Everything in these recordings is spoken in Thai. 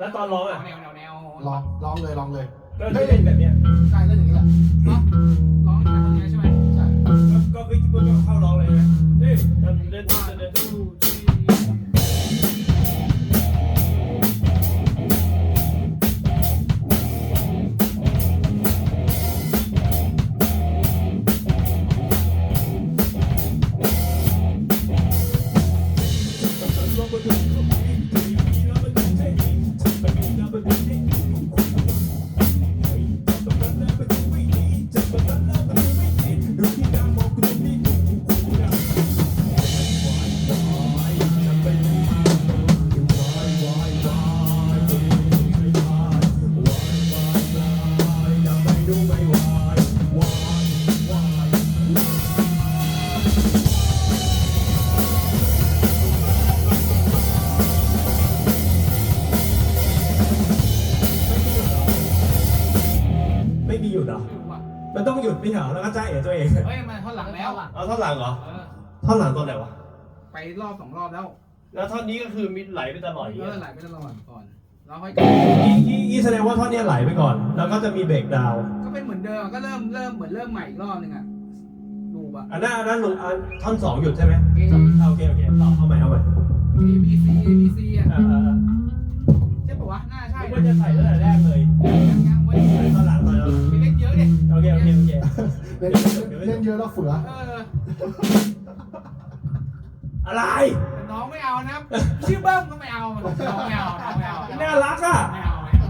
แล้วเลยแล้วตอนร้องอะแนวแนวแนวลองลองเลยลองเลยก็คือเล่นแบบเนี้ยใช่เล่นอย่างนี้แหละเนาะร้องแต่ตรงนี้ใช่ไหมใช่ก็ก็คือเพิ่งเข้าร้องเลยนะนี่เล่นเล่นเล่น ยุดเหรอดูว่ะมันต้องหยุดไม่เหรอแล้วก็จ้าเอ๋ตัวเอง เฮ้ยมันท่อนหลังแล้วเอาท่อนหลังเหรอ เออท่อนหลังตัวไหนวะ ไปรอบสองรอบแล้ว แล้วท่อนนี้ก็คือมิดไหลไปตลอดอย่างเอเงี้อยไหลไปตลอดก่อนแล้วค่อยอีอีอีแสดงว่าท่อนเนี้ยไหลไปก่อน แล้วก็จะมีเบรกดาวน์ก็เป็นเหมือนเดิมก็เริ่มเริ่มเหมือนเริ่มใหม่อีกรอบนึงอะดูอะอันนั้นอันนั้นหลุดอันท่อนสองหยุดใช่ไหม A อ่าโอเคโอเคต่อเอาใหม่เอาใหม่ A B C A B C อะ อ่าอ่าอ่าใช่ปะวะน่า ใช่นึกว่าจะใส่ตั้งแต่แรกเลยยังยังไว้ใส่ตอนหลังตอนหลังไปเล่นเยอะดิโอเคโอเคโอเคเล่นเล่นเยอะแล้วเฟือเอออะไรแต่น้องไม่เอานะชื่อเบิ้มก็ไม่เอาน้องไม่เอาน้องไม่เอาน่ารักอะไม่เอาไม่เอ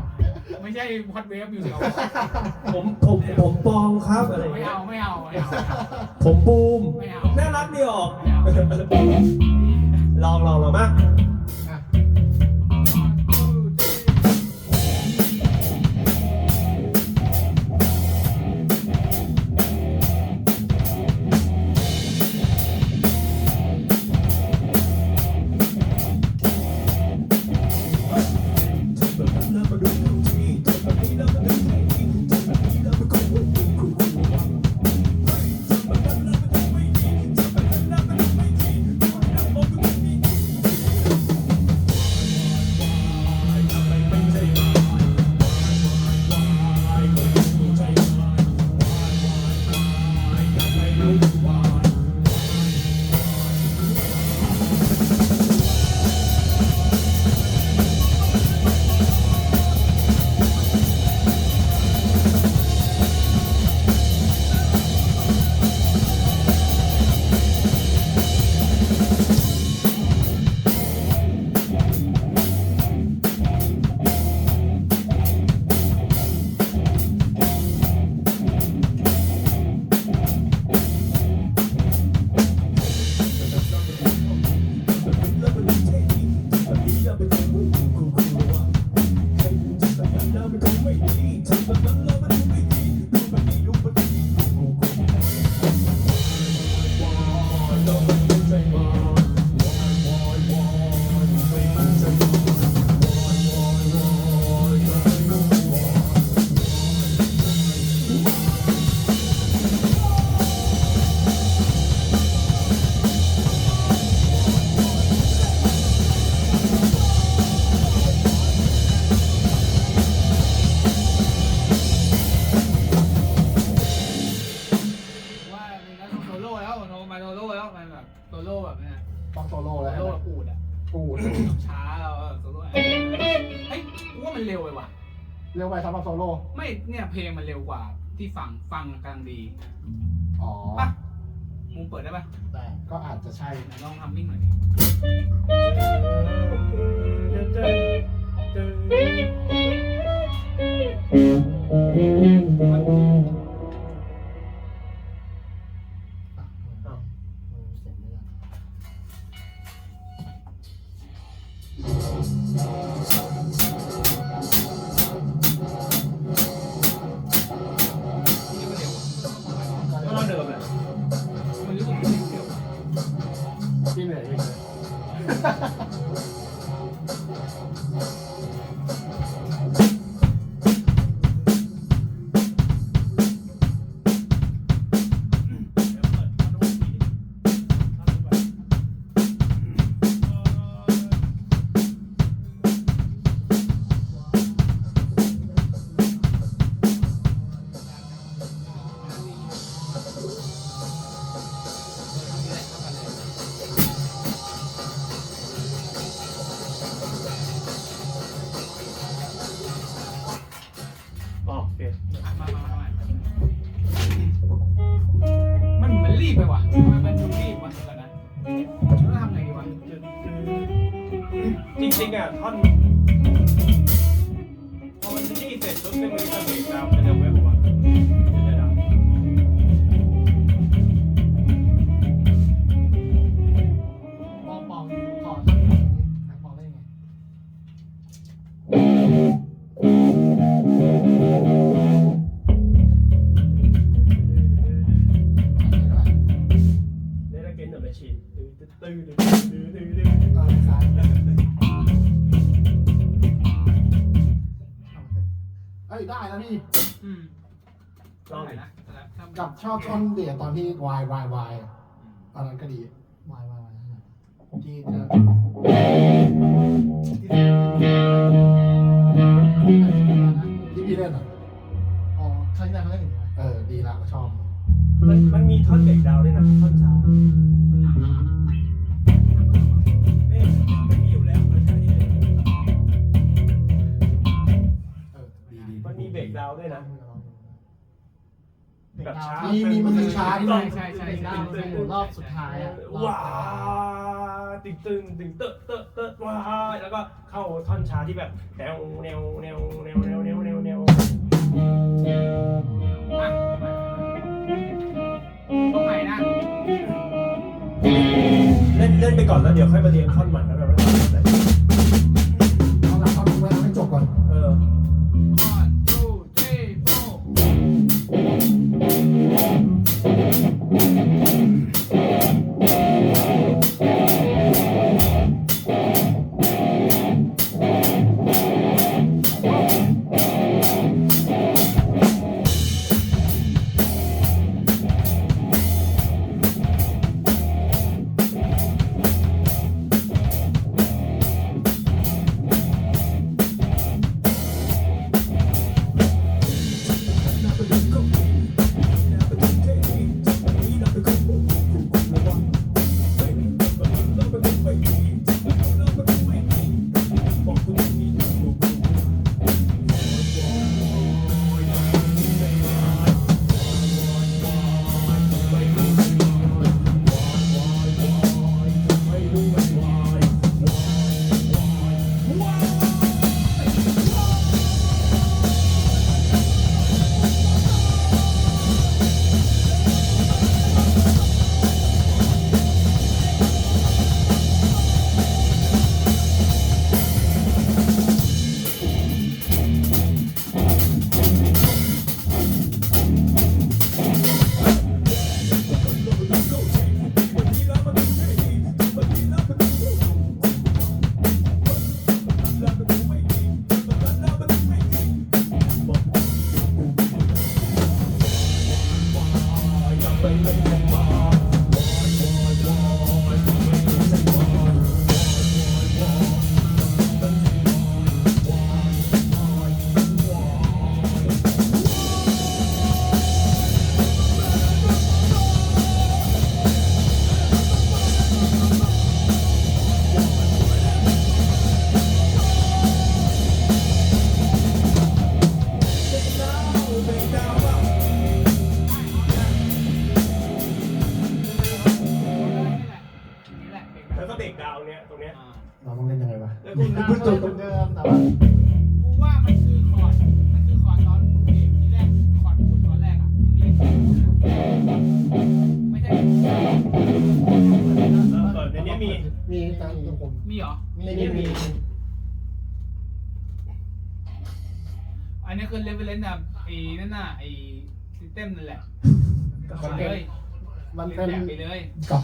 าไม่ใช่ฮอตเวฟอยู่เดียวผมผมผมปองครับอะไรอย่างไม่เงี้ยเอาไม่เอาไม่เอาไม่เอา ผมบูมไม่เอาน่ารักดีออกไม่เอาลองลองลองมาอะว่า แล้วโนมาโซโล่แล้วมันแบบโซโล่แบบเนี้ยต้องโซโล่โซแล้วโล่แบบอูดอะกูดช้าแล้วโซโล่เฮ้ยกูว่ามันเร็วไปว่ะ เร็วไปสำหรับโซโล่ไม่เนี่ยเพลงมันเร็วกว่าที่ฟังฟังกำลังดีอ๋อป่ะมูเปิดได้ป่ะแต่ก็อาจจะใช่ไหนลองทำนิ่งหน่อยดิเส ก็เราเดิมแหละมันรู้ ริงๆอะท่อน นี่อืมลองดินะแล้วทำกับชอบท่อนเดียตอนที่วายวายวายตอนนั้นก็ดีวายวายวายที่จะที่พี่เล่นอะอ๋อครั้งที่แล้วเขาเล่นอย่างนี้เออดีละชอบมันมันมีท่อนเบรกดาวน์ด้วยนะท่อนช้า แบบช้ามีมีมันคือช้าที่ ใช่มันใช่ใช่เป็นใช่ดาวเป็นรอบสุดท้ายอะรอบว้าตึงตึงตึงเตอะเตอะเตอะว้าแล้วก็เข้าท่อนช้าที่แบบแนวแนวแนวแนวแนวแนวแนวแนวอะตรงไหนนะ เล่นเล่นไปก่อนแล้วเดี๋ยวค่อยมาเรียงท่อนใหม่ เต็มนั่นแหละมันเลเป็นยมันเรีเป็ยนนแบบไปเลยกับ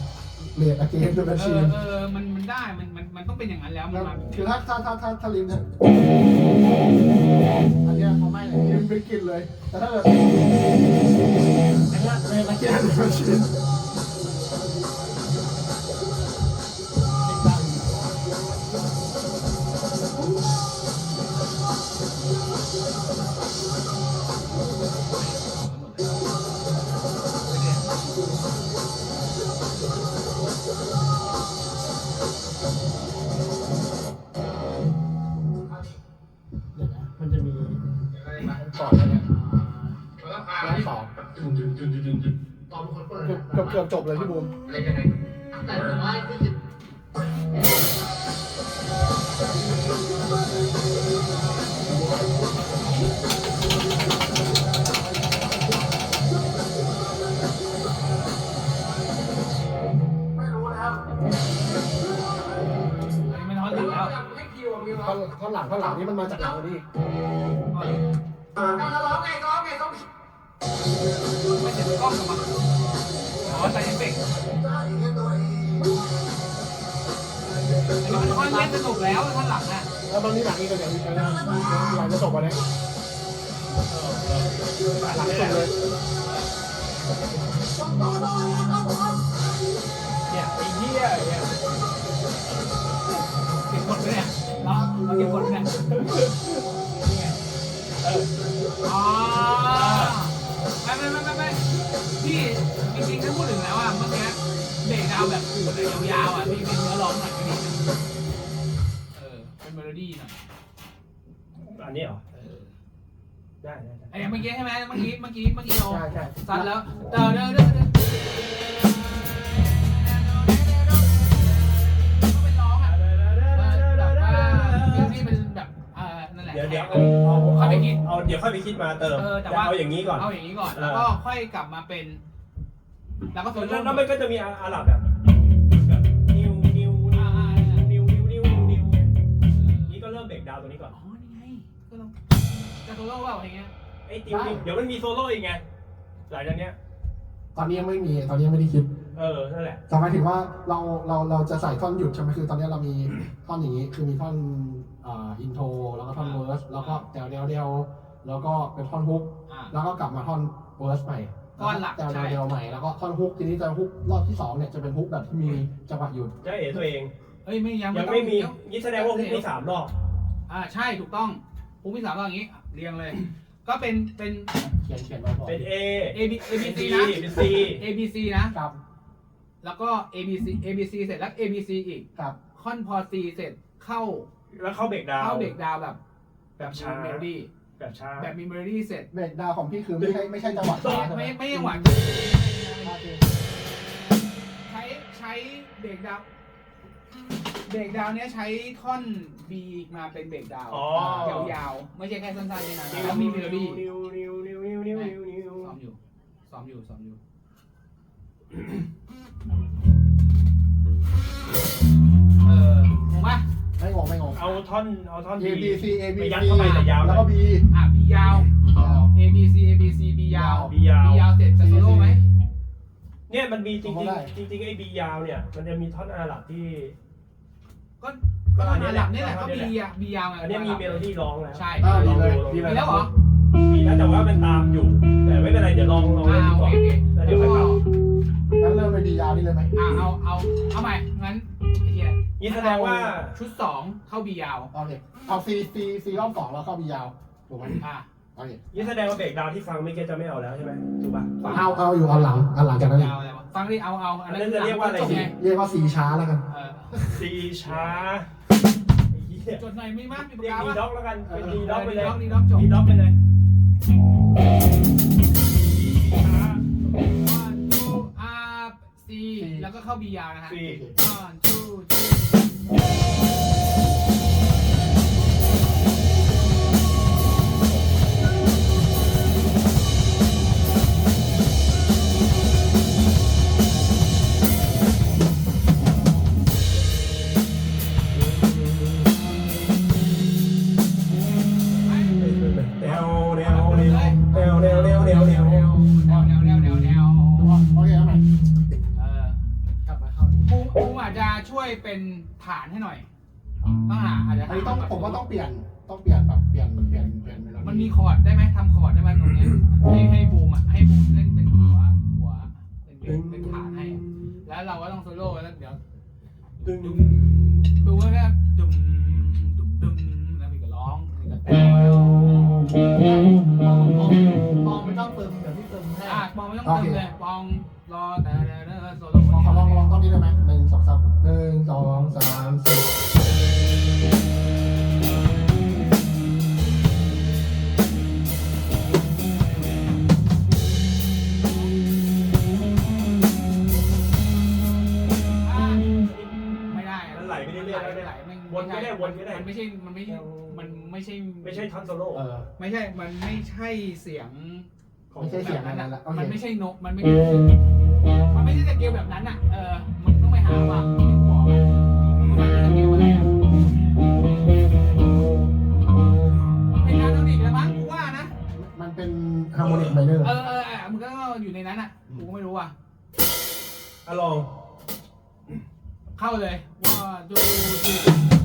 เรียนอาเกมดูแมชเอชีอนเออมันมันได้มันมันมันต้องเป็นอย่างนั้นแล้วมันมาคือถ้าถ้าถ้าถ้าถ้าลิมเนี่ยอันเนี้ยเขาไม่เลยลิมไม่กินเลย แต่ถ้าเกิดอันเนี้ยเรียนอาเกมดูแมชชีนเดี๋ยวนะ กือบเกือบจบเลยพี่บูมแต่ผมว่าที่ไม่น้อยถึงแล้วท่อนหลังท่อนหลังนี้มันมาจากไหนวะนี่ารร้องไงก็ ไม่เห็นกล้องกลับมาอ๋อใส่เอฟเฟกต์อันนี้มันท่อนเล่นสนุกแล้วท่อนหลังอะแล้วตอนนี้หลังนี่ก็อย่างนี้นะหลังจะจบวันนี้หลังสุดเลยเนี่ยไอ้เหี้ยเนี่ยเก็บกดไว้เนี่ยเราเราเก็บกดไว้เนี่ย ยยาวๆอะพี่เป็นเนื้อร้องหน่อยก็ดีนะเออเป็นเมโลดี้หน่อยอันนี้เหรอ เออได้ได้ได้ไอ้เมื่อกี้ใช่ไหมเมื่อกี้เมื่อกี้เมื่อกี้เราใช่ใช่ซัดแล้วเดินเดินเดินเดินเป็นร้องอะแบบว่านี่เป็นแบบเออนั่นแหละเดี๋ยวเดี๋ยวเอาเอาเข้าไปคิดเอาเดี๋ยวค่อยไปคิดมาเติมเออแต่ว่าเอาอย่างนี้ก่อน เอาอย่างนี้ก่อน แล้วก็ค่อยกลับมาเป็น แล้วก็โซแล้วโล่แล้วมันก็จะมีอาหรับแบบแบบ โซโล่เปล่าอย่างเงี้ยไอ้ติวนิวเดี๋ยวมันมีโซโล่อีกไงหลังจากเนี้ย ตอนนี้ยังไม่มีตอนนี้ยังไม่ได้คิดเออนั่นแหละแต่หมายถึงว่าเราเราเราจะใส่ท่อนหยุดใช่ไหมคือตอนนี้เรามีท่อนอย่างนี้คือมีท่อนอ่าอินโทรแล้วก็ท่อนเวิร์สแล้วก็เดวเดวเดวแล้วก็เป็นท่อนฮุกอ่า แล้วก็กลับมาท่อนเวิร์สใหม่ท่อนหลักเดวใช่ เดวเดวใหม่แล้วก็ท่อนฮุกทีนี้จะฮุกรอบที่สองเนี่ยจะเป็นฮุกแบบที่มีจังหวะหยุดจะเอ๋ตัวเองเอ้ยไม่ยังยังต้องไม่มีเดี๋ยวนี่แสดงว่าพรุ่งนี้สามรอบ อ่าใช่ถูกต้องภูมิสามว่าอย่างนี้ เรียงเลย ก็เป็นเป็น เขียนเขียนไว้ก่อนเป็น A A B A B C เป็นนะ เป็น C A B C นะครับแล้วก็ A B C A B C เสร็จแล้ว A B C อีกครับคอนพอ C เสร็จเข้าแล้วเข้าเบรกดาวน์ เข้าเบรกดาวน์แบบแบบช้า เมโลดี้แบบช้า แบบมีเมโลดี้เสร็จเบรกดาวของพี่คือไม่ใช่ไม่ใช่จังหวะช้าใช่ไหมไม่ไม่ยังหวาน โอเค ใช้ใช้เบรกดาวน์เบ รกดาวน์เนี้ยใช้ท่อน B มาเป็นเบรกดาวน์อ๋อ ยาวๆ ไม่ใช่แค่สั้นๆนี่นะแล้วมีเมโลดี้นิวนิวนิวนิวนิวนิวนิวซ้อมอยู่ซ้อมอยู่ซ้อมอยู่ เอองงปะไม่งงไม่งง เอาท่อนเอาท่อน A B C A B ไป C ยัดเข้าไปแต่ยาวแล้วก็ B อะ B ยาวยาว A B C A B C B ยาวบียาว B ยาวเสร็จจะโซโล่ไหมเนี่ยมันมีจริงผมว่าได้จริงจริงๆไอ้บียาวเนี่ย มันจะมีท่อนอาหรับที่ ก็ก็ตอนอาหลับนี่แหละก็ B อะ B ยาวไงอันเนี้ยมีเมโลดี้ร้องแล้วใช่อ่าดีเลยลองดีดูเลยมีแล้วเหรอมีแล้วแต่ว่ามันตามอยู่ แต่ไม่เป็นไรเดี๋ยวลองลองอ่าเล่นดูโอก่อนเคโอเคแล้วเดี๋ยวค่อยปรับงั้นเริ่มไปดียาวนี่เลยไหมอ่าเอาเอาเอาใหม่งั้นไอ้เหี้ยนี่แสดงว่าชุดสองเข้า B ยาวเอาเนี่ยเอา C C C รอบสองแล้วเข้า B ยาวถูกไหมอ่า เอาเนี่ยนี่แสดงว่าเบรกดาวน์ที่ฟังไม่เก็ตจะไม่เอาแล้วใช่ไหมถูกป่ะ เอาเอาอยู่เอาหลังเอาหลังจากนั้นอีกยาวอะไรวะฟังดิเอาเอาอันนั้นอันนั้นจะเรียกว่าอะไร จบไงเรียกว่า C ช้าแล้วกัน เออซีช้าไอ้เหี้ยจดหน่อยมีมั้ยมีปากเรียกกาดีปะด็อกแล้วกันเป็นดีด็อกไปเลยดีด็อกจบดีด็อกไปเลยช้า one two up C แล้วก็เข้า B ยาวนะฮะ สี่ one two three เป็นฐานให้หน่อยต้องหาอาจจะอันนี้ต้องผมว่าต้องเปลี่ยนต้องเปลี่ยนแบบเปลี่ยนเปลี่ยนเปลี่ยนเมโลดี้มันมีคอร์ดได้ไหมทำคอร์ดได้ไหมตรงเนี้ยให้ให้บูมอะให้บูมเล่นเป็นหัวหัวเป็นเป็นเป็นฐานให้ แล้วเราก็ต้องโซโล่แล้วเดี๋ยวดึงดุมดูว่าแค่ดุมดุมดุมแล้วมีก็ร้องมีก็เต้นปองไม่ต้องเติมเดี๋ยวพี่เติมให้อะปองไม่ต้องเติมเลยปอง รอแต่เด้อโซโล่ขอขอลองลองต้องนี้ได้ไหมหนึ่งสองสามหนึ่งสองสามสี่ไม่ได้อะมัไหลไม่ได้เรื่อยไม่ไหลไม่วนก็ได้วนก็ได้ มันไม่ใช่มันไม่มันไม่ใช่ไม่ใช่ทันโซโล่ไม่ใช่ มันไม่ใช่เสียง ของไม่ใช่เสียงแบบนั้นนั้นอะละโอเค มันไม่ใช่นก มันไม่ใช่มันไม่ใช่สเกลแบบนั้นอะ เออมึงต้องไปหาว่าเป็นบอกอะมันเป็นสเกลอะไรอะมันเป็นการโทนิกแล้วมั้งกูว่านะ มันเป็นฮาร์โมนิกไมเนอร์เออเออเออมึงก็อยู่ในนั้นอะ กูก็ไม่รู้อะ อะลอง เข้าเลยว่าดูดู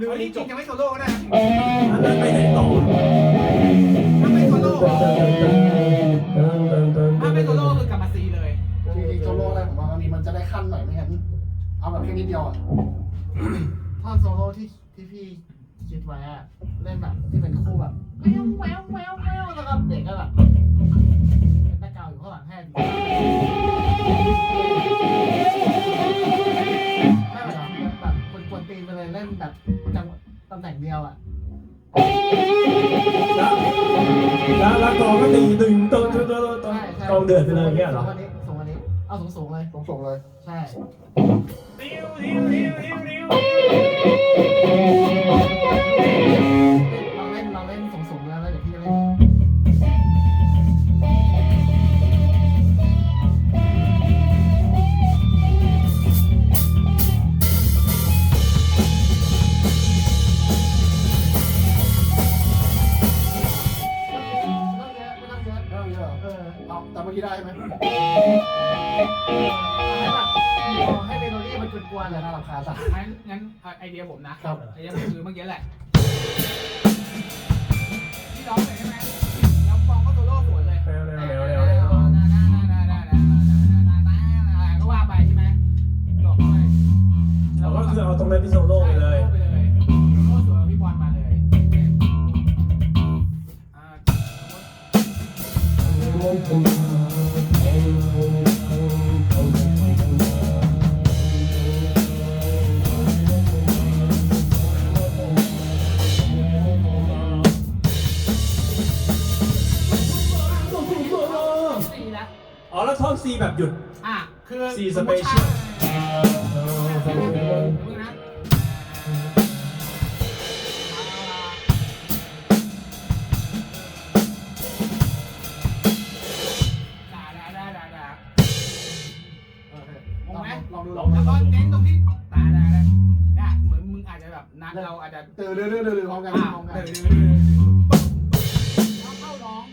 ถ้าหรืออันจนี้จริบงๆจะไม่โซโล่ก็ได้นะอันนั้นไปไหนต่อถ้าไม่โซโล่ถ้าไม่โซโล่คือกลับมาซีเลยจริงๆโซโล่อะไรผมว่าอันนี้มันจะได้ขั้นหน่อยไม่งั้นเอาแบบแค่นิดเดียวอะท่อนโซโล่ที่ที่พี่คิดไว้อะเล่นแบบที่เป็นคู่แบบแววแววแววแววแล้วก็เด็กก็แบบ ดือดไปเลยอย่างเงี้ยเหรอ สูงกว่านี้สูงกว่านี้ เอาสูงสูงๆเลยสูงสูงๆเลย ใช่ติ้วติ้วติ้วติ้วติ้ว มื่อกี้ได้ใช่ไหมให้แบบให้เมโลดี้มันกวนๆเลยน่ารำคาสักงั้นงั้นไอเดียผมนะครับ ไอเดียผมคือเมื่อกี้แหละที่ร้องเลยใช่ไหมแล้วฟองก็โซโล่สวนเลยเร็วเร็วเร็วเร็วเร็วก็ว่าไปใช่ไหมจบเลยเราก็คือเอาตรงนั้นเป็นโซโล่ไปเลยไปเลยโซโล่สวนพี่บอลม อ๋อแล้วท่อน C แบบหยุด อะคือสี่ special มึงนะด่าด่าด่าด่าด่าโอเคงงไหมลองดูลแล้องวดูก็เน้นตรงที่ด่าด่าด่าเนี่ยเหมือนมึงอาจจะแบบนัดเราอาจจะเตือนเรื่อยๆเรื่อยๆพร้อมกันอ่าพร้อมกันเออแล้วเข้าร้อง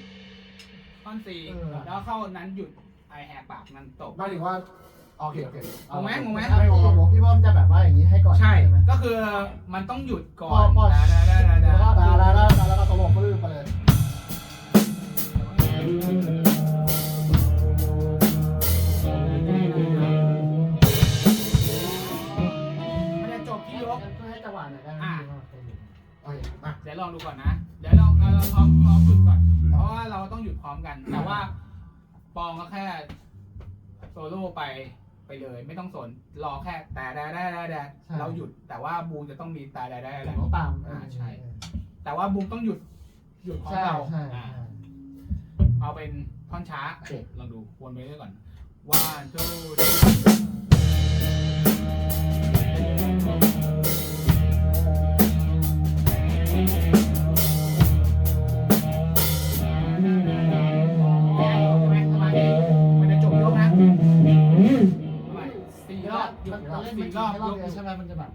ท่อนสี่เออแล้วเข้านั้นหยุด ไอแหกปากนั้นตกหมายถึงว่าโอเคโอเคงงไหมงงไหม ไม่งงงงพี่บอมจะแบบว่าอย่างนี้ให้ก่อนใช่ ไหมก็คือมันต้องหยุดก่อพอนพอด่าด่าด่าด่าแล้วก็ด่าดาดาดาแล้วก็สโลว์ปลื้มไปเลยมันจะจบที่ยกเพื่อให้จังหวะเนี่ยได้อ่าโอเคมาเดี๋ยวลองดูก่อนนะ เดี๋ยวลองเอาเราพร้อมพร้อมฝึกก่อน เพราะว่าเราต้องหยุดพร้อมกัน แต่ว่า ปองก็แค่ โซโล่ไปไปเลย ไม่ต้องสนรอแค่แต่ได้ได้ได้ได้เราหยุดแต่ว่าบูมจะต้องมีแต่ได้ได้ได้ ต้องตามอ่าใช่ แต่ว่าบูมต้องหยุดหยุดพร้อมใช่เราใช่อ่าเอาเป็นท่อนช้าโอเค ลองดูวนไปเรื่อยก่อน one two three สี่ไม่รอบรอบยกเดียวใช่ไหมมันจะแบบ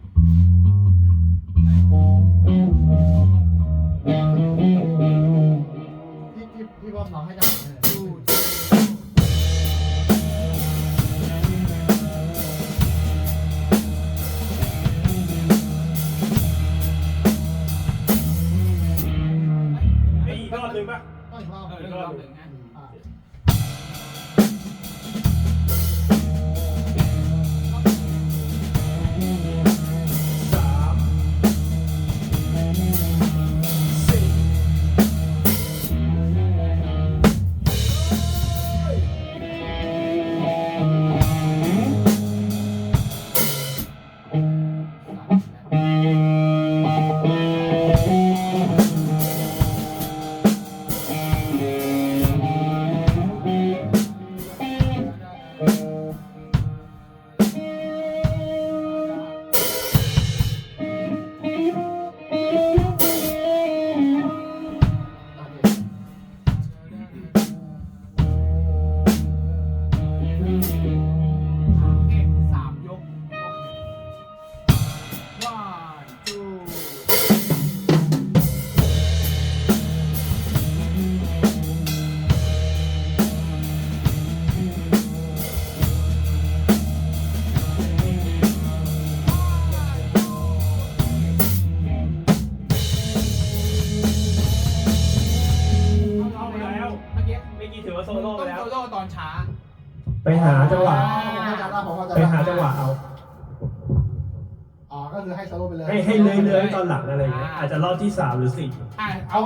ที่สามหรือสี่อะเอา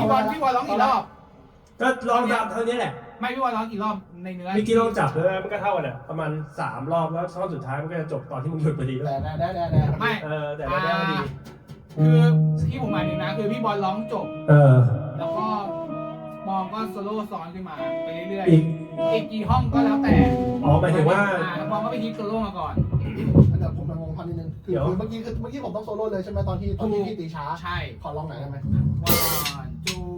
พี่บอลพี่บอลร้องกี่รอบ ก็ลองจับเท่านี้แหละไม่พี่บอลร้องกี่รอบในเนื้อเมื่อกี้ลองจับเลยมันก็เท่ากันแหละประมาณสามรอบแล้วช่องสุดท้ายมันก็จะจบตอนที่มึงหยุดพอดีแล้วแต่แน่แน่แน่ไม่ เออแต่ละแนวดีคือที่ผมหมายถึงนะ คือพี่บอลร้องจบ เออแล้วก็มองก็โซโล่ซ้อนขึ้นมาไปเรื่อยอีกๆอีกกี่ห้องก็แล้วแต่อ๋อหมายถึงว่าอ่แล้วมองก็ไปฮิตโซโล่มาก่อน เดี๋ยวผมไปงงพันนิดนึงคือเดี๋ยว คือเมื่อกี้คือเมื่อกี้ผมต้องโซโล่เลยใช่ไหมตอนที่ตอนที่พี่ตีช้า ใช่ ขอลองหน่อยได้ไหม one two